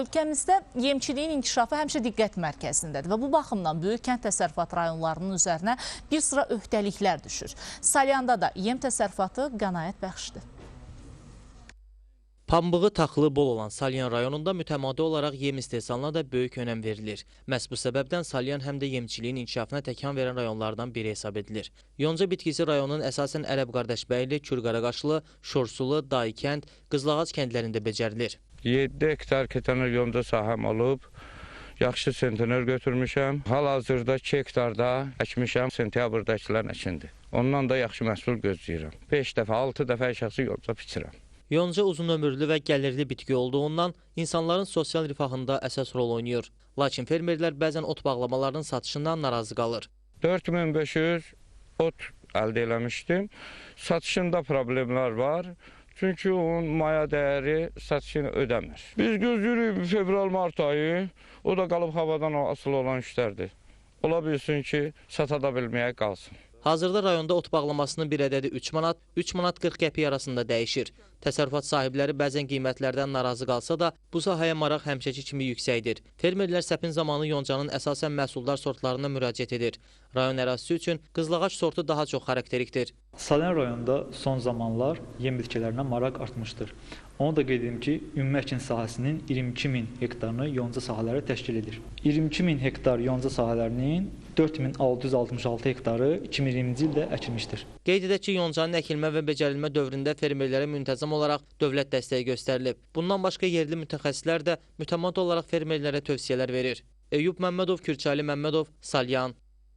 ölkəmizdə yemçiliyin inkişafı həmişə diqqət mərkəzindədir və bu baxımdan böyük kənd təsərrüfat rayonlarının üzərinə bir sıra öhdəliklər düşür. Salyanda da yem təsərrüfatı qənaət bəxşdir. Pambığı taxılı bol olan Salyan rayonunda mütəmadi olaraq yem istehsalına da böyük önəm verilir. Məhz bu səbəbdən Salyan həm də yemçiliyin inkişafına təkan verən rayonlardan biri hesab edilir. Yonca bitkisi rayonun əsasən Ərəb Qardaşbəyli, Kürqaraqaşlı, Şorsulu, Daykənd, Qızlağac kəndlərində becərilir. 7 hektar ketaner yonca sahəm olub. Yaxşı sentner götürmüşəm. Hal-hazırda 2 hektarda əkmişəm. Sentyabrda əkilən əkindir. Ondan da yaxşı məhsul gözləyirəm. 5 dəfə, 6 dəfə şəxsi yonca biçirəm. Yonca uzun ömürlü və gəlirli bitki olduğundan insanların sosial rifahında əsas rol oynayır. Lakin fermerlər bəzən ot bağlamalarının satışından narazı qalır. 4500 ot əldə eləmişdim. Satışında problemlər var. Çünki onun maya dəyəri satışını ödəmir. Biz gözləyirik fevral-mart ayı. O da qalıb havadan asılı olan işlərdir. Ola bilsin ki, sata da bilməyə qalsın. Hazırda rayonda ot bağlamasının bir ədədi 3 manat, 3 manat 40 qəpik arasında dəyişir. Təsərrüfat sahibləri bəzən qiymətlərdən narazı qalsa da, bu sahəyə maraq həmişəki kimi yüksəkdir. Fermerlər səpin zamanı yoncanın əsasən məhsuldar sortlarına müraciət edir. Rayon ərazisi üçün qızlağac sortu daha çox xarakterikdir. Salyan rayonunda son zamanlar yem bitkilərinə maraq artmışdır. Onu da qeyd edim ki, ümumi əkin sahəsinin 22 min hektarını yonca sahələri təşkil edir. 22 min hektar yonca sahələrinin 4666 hektarı 2020-ci ildə əkilmişdir. Qeyd edək ki, yoncanın əkilmə və becərilmə dövründə fermerlərə müntəzəm olaraq dövlət dəstəyi göstərilib. Bundan başqa yerli mütəxəssislər də mütəmadi olaraq fermerlərə tövsiyələr verir. Eyüp Məmmədov, Kürçali Məmmədov, Salyan.